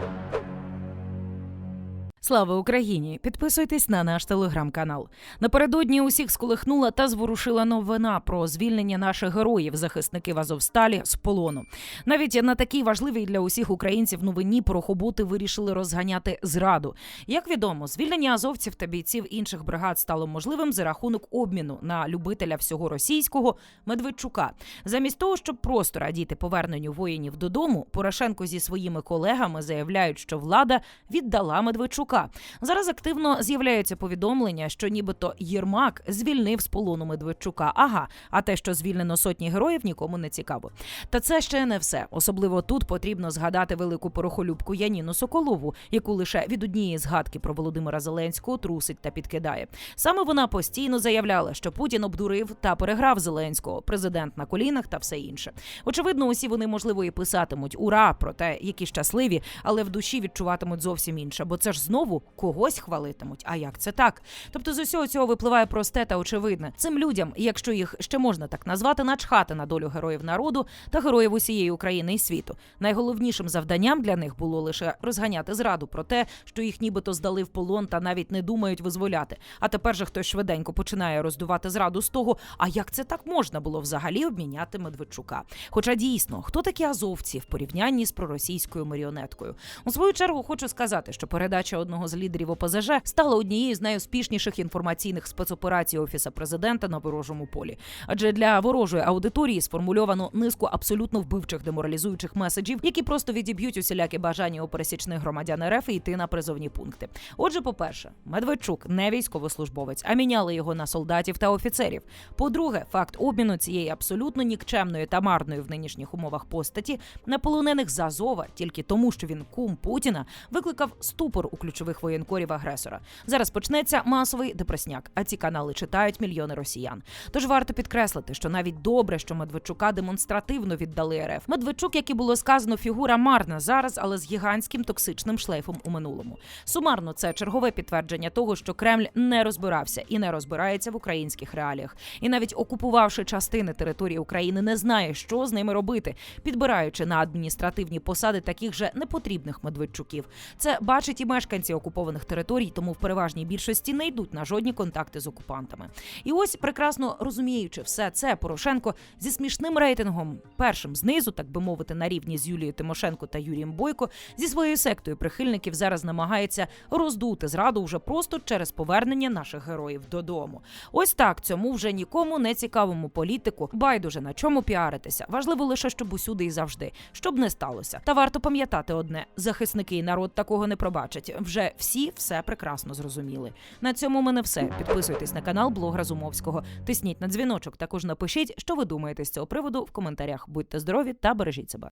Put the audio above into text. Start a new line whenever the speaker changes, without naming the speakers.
Thank you. Слава Україні! Підписуйтесь на наш телеграм-канал. Напередодні усіх сколихнула та зворушила новина про звільнення наших героїв, захисників Азовсталі з полону. Навіть на такій важливій для усіх українців новині порохоботи вирішили розганяти зраду. Як відомо, звільнення азовців та бійців інших бригад стало можливим за рахунок обміну на любителя всього російського Медведчука. Замість того, щоб просто радіти поверненню воїнів додому, Порошенко зі своїми колегами заявляють, що влада віддала Медведчука. Зараз активно з'являються повідомлення, що нібито Єрмак звільнив з полону Медведчука. Ага, а те, що звільнено сотні героїв, нікому не цікаво. Та це ще не все. Особливо тут потрібно згадати велику порохолюбку Яніну Соколову, яку лише від однієї згадки про Володимира Зеленського трусить та підкидає. Саме вона постійно заявляла, що Путін обдурив та переграв Зеленського, президент на колінах та все інше. Очевидно, усі вони можливо і писатимуть ура про те, які щасливі, але в душі відчуватимуть зовсім інше, бо це ж знову когось хвалитимуть. А як це так? Тобто з усього цього випливає просте та очевидне. Цим людям, якщо їх ще можна так назвати, начхати на долю героїв народу та героїв усієї України і світу. Найголовнішим завданням для них було лише розганяти зраду про те, що їх нібито здали в полон та навіть не думають визволяти. А тепер же хтось швиденько починає роздувати зраду з того, а як це так можна було взагалі обміняти Медведчука? Хоча дійсно, хто такі азовці в порівнянні з проросійською маріонеткою? У свою чергу хочу сказати, що передача одного з лідерів ОПЗЖ стала однією з найуспішніших інформаційних спецоперацій офіса президента на ворожому полі. Адже для ворожої аудиторії сформульовано низку абсолютно вбивчих деморалізуючих меседжів, які просто відіб'ють усілякі бажання у пересічних громадян РФ йти на призовні пункти. Отже, по-перше, Медведчук не військовослужбовець, а міняли його на солдатів та офіцерів. По-друге, факт обміну цієї абсолютно нікчемної та марної в нинішніх умовах постаті на полонених з Азова тільки тому, що він кум Путіна, викликав ступор у ключових воєнкорів агресора. Зараз почнеться масовий депресняк, а ці канали читають мільйони росіян. Тож варто підкреслити, що навіть добре, що Медведчука демонстративно віддали РФ. Медведчук, як і було сказано, фігура марна зараз, але з гігантським токсичним шлейфом у минулому. Сумарно, це чергове підтвердження того, що Кремль не розбирався і не розбирається в українських реаліях. І навіть окупувавши частини території України, не знає, що з ними робити, підбираючи на адміністративні посади таких же непотрібних Медведчуків. Це бачать і мешканці окупованих територій, тому в переважній більшості не йдуть на жодні контакти з окупантами. І ось прекрасно розуміючи все це, Порошенко зі смішним рейтингом, першим знизу, так би мовити, на рівні з Юлією Тимошенко та Юрієм Бойко, зі своєю сектою прихильників зараз намагається роздути зраду вже просто через повернення наших героїв додому. Ось так цьому вже нікому не цікавому політику байдуже на чому піаритися. Важливо лише, щоб усюди і завжди, щоб не сталося. Та варто пам'ятати одне: захисники і народ такого не пробачать. Вже всі все прекрасно зрозуміли. На цьому мене все. Підписуйтесь на канал Блог Разумовського. Тисніть на дзвіночок. Також напишіть, що ви думаєте з цього приводу в коментарях. Будьте здорові та бережіть себе.